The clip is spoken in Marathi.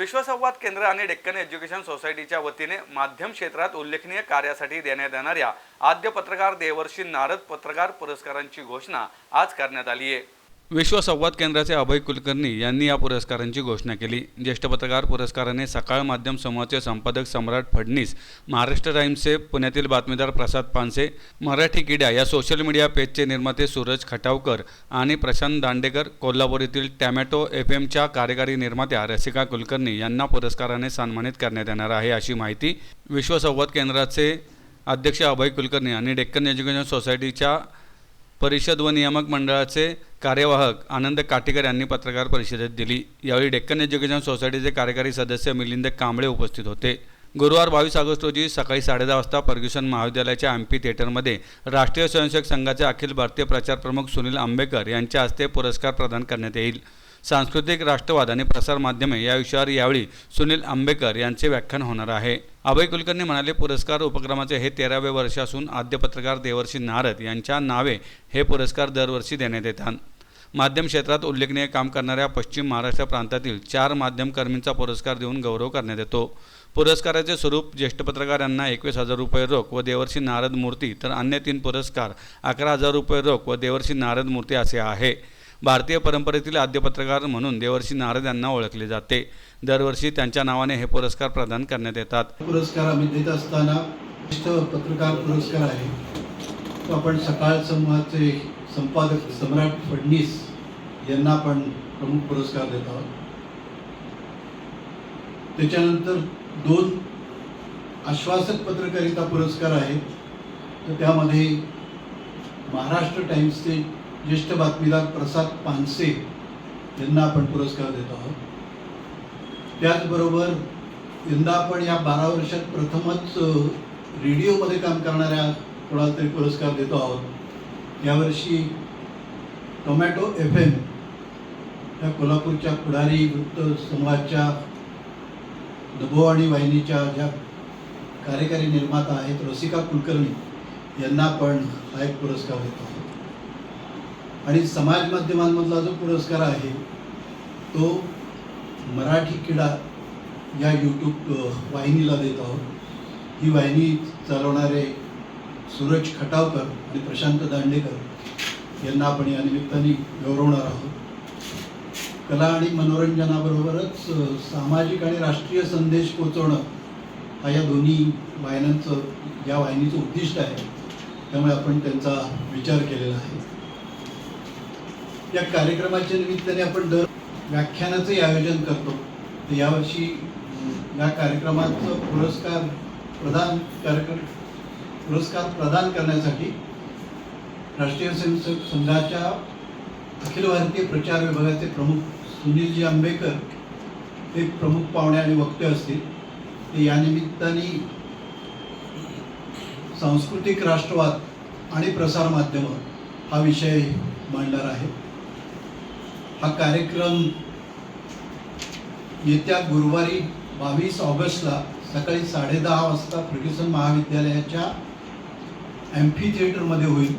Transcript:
विश्वसंवाद केंद्र आणि डेक्कन एज्युकेशन सोसायटीच्या वतीने माध्यम क्षेत्रात उल्लेखनीय कार्यासाठी देण्यात येणाऱ्या आद्य पत्रकार देवर्षी नारद पत्रकार पुरस्कारांची घोषणा आज करण्यात आली आहे. विश्वसंवाद केंद्राचे अभय कुलकर्णी यांनी या पुरस्कारांची घोषणा केली. ज्येष्ठ पत्रकार पुरस्काराने सकाळ माध्यम समूहाचे संपादक सम्राट फडणीस महाराष्ट्र टाइम्सचे पुण्यातील बातमीदार प्रसाद पानसे मराठी किड्या या सोशल मीडिया पेजचे निर्माते सूरज खटावकर आणि प्रशांत दांडेकर कोल्हापूर येथील टॅमॅटो एफ एमच्या कार्यकारी निर्मात्या रसिका कुलकर्णी यांना पुरस्काराने सन्मानित करण्यात येणार आहे अशी माहिती विश्वसंवाद केंद्राचे अध्यक्ष अभय कुलकर्णी आणि डेक्कन एज्युकेशन सोसायटीच्या परिषद व नियामक मंडळाचे कार्यवाहक आनंद काटेकर यांनी पत्रकार परिषदेत दिली. यावेळी डेक्कन एज्युकेशन सोसायटीचे कार्यकारी सदस्य मिलिंद कांबळे उपस्थित होते. गुरुवार बावीस ऑगस्ट रोजी सकाळी साडेदहा वाजता फर्ग्युसन महाविद्यालयाच्या एम्पी थिएटरमध्ये राष्ट्रीय स्वयंसेवक संघाचे अखिल भारतीय प्रचार प्रमुख सुनील आंबेकर यांच्या हस्ते पुरस्कार प्रदान करण्यात येईल. सांस्कृतिक राष्ट्रवाद आणि प्रसारमाध्यमे या विषयावर यावेळी सुनील आंबेकर यांचे व्याख्यान होणार आहे. अभय कुलकर्णी म्हणाले पुरस्कार उपक्रमाचे हे तेरावे वर्ष असून आद्य पत्रकार देवर्षी नारद यांच्या नावे हे पुरस्कार दरवर्षी देण्यात येतात. माध्यम क्षेत्रात उल्लेखनीय काम करणाऱ्या पश्चिम महाराष्ट्र प्रांतातील चार माध्यमकर्मींचा पुरस्कार देऊन गौरव करण्यात येतो. पुरस्काराचे स्वरूप ज्येष्ठ पत्रकार यांना एकवीस हजार रुपये रोख व देवर्षी नारद मूर्ती तर अन्य तीन पुरस्कार अकरा हजार रुपये रोख व देवर्षी नारद मूर्ती असे आहे. भारतीय परंपरेतील आद्य पत्रकार म्हणून देवर्षी नारद यांना ओळखले जाते. दरवर्षी त्यांच्या नावाने हे पुरस्कार प्रदान करण्यात येतात. पुरस्कार आम्ही देत असताना ज्येष्ठ पत्रकार पुरस्कार आहे. तो आपण सकाळ समूहाचे संपादक सम्राट फडणीस यांना आपण प्रमुख पुरस्कार देत आहोत. त्याच्यानंतर दोन आश्वासक पत्रकारिता पुरस्कार आहेत. तर त्यामध्ये महाराष्ट्र टाइम्सचे ज्येष्ठ बातमीदार प्रसाद पानसे यांना आपण पुरस्कार देत आहोत. त्याचबरोबर यंदा आपण या बारा वर्षात प्रथमच रेडिओमध्ये काम करणाऱ्या कोणाला तरी पुरस्कार देतो आहोत. यावर्षी टोमॅटो एफ एम या कोल्हापूरच्या पुढारी वृत्त समूहाच्या नभोवाणी वाहिनीच्या ज्या कार्यकारी निर्माता आहेत रसिका कुलकर्णी यांना आपण हा एक पुरस्कार देतो आहोत. आणि समाज माध्यमांमधला जो पुरस्कार आहे तो मराठी किडा या यूट्यूब वाहिनीला देत आहोत. ही वाहिनी चालवणारे सूरज खटावकर आणि प्रशांत दांडेकर यांना आपण या निमित्ताने गौरवणार आहोत. कला आणि मनोरंजनाबरोबरच सामाजिक आणि राष्ट्रीय संदेश पोचवणं हा या दोन्ही वाहिन्यांचं या वाहिनीचं उद्दिष्ट आहे. त्यामुळे आपण त्यांचा विचार केलेला आहे. या कार्यक्रमाच्या निमित्ताने आपण दर व्याख्यानाचंही आयोजन करतो. तर यावर्षी या कार्यक्रमाचं पुरस्कार प्रदान कार्यक्रम पुरस्कार प्रदान करण्यासाठी राष्ट्रीय स्वयंसेवक संघाच्या अखिल भारतीय प्रचार विभागाचे प्रमुख सुनीलजी आंबेकर हे प्रमुख पाहुणे आणि वक्ते असतील. ते या निमित्ताने सांस्कृतिक राष्ट्रवाद आणि प्रसार माध्यम हा विषय मांडणार आहे. हा कार्यक्रम येत्या गुरुवारी बावीस ऑगस्टला सकाळी साडेदहा वाजता फर्ग्युसन महाविद्यालयाच्या ॲम्फी थिएटरमध्ये होईल.